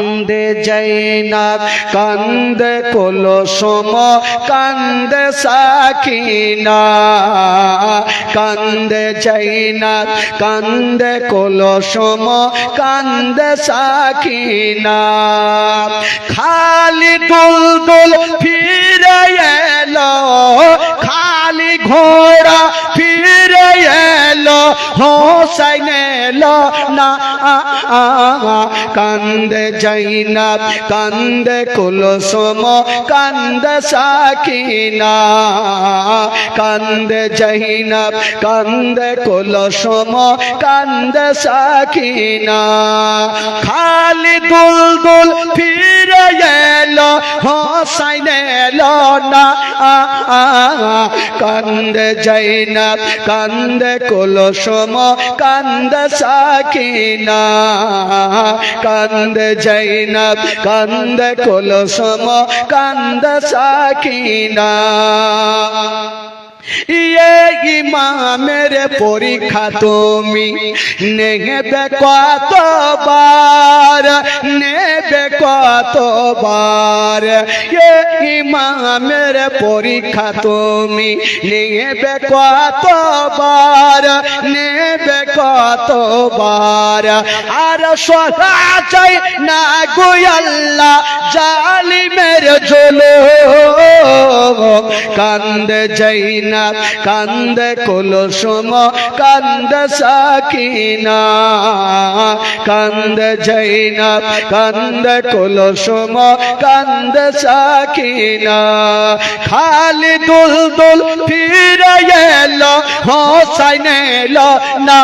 কান্দে জৈনাব কান্দে কলসম, কান্দে সাকিনা। কান্দে জৈনাব কান্দে কলসম, কান্দে সাকিনা। খালি দুল দুল ফিরে হোসাইন না কান্দে জৈনাব, কান্দে কুলসুম, কান্দে সাকিনা, কান্দে জৈনাব, কান্দে কুলসুম, কান্দে সাকিনা। খালি দুল দুল ফিরে এলো হোসাইন এলো না কান্দে জৈনাব কান্দে কুলসুম কান্দে সাকিনা কান্দে জৈনাব কান্দে কুলসুম কান্দে সাকিনা। ইমামের পরীক্ষা তুমি নেবে কতবার? নেবে কতবার? ইয়ে ইমামের পরীক্ষা তুমি নেবে কতবার? নেবে কতবার? আর সদা চাই না গোয়াল্লা জালিমের জলো কান্দে জৈনা, কান্দে কুলসুম, কান্দে সাকিনা, কান্দে জৈনা, কান্দে কুলসুম, কান্দে সাকিনা। খালি দুল দুল ফিরে এলো, হোসাইন এলো, না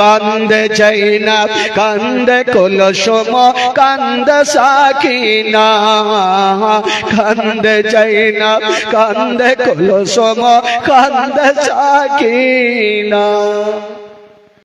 কান্দে জৈনা কান্দে কুলসুম কান্দে সাকিনা কান্দে জৈনা কান্দে কুলসুম কান্দে সাকিনা।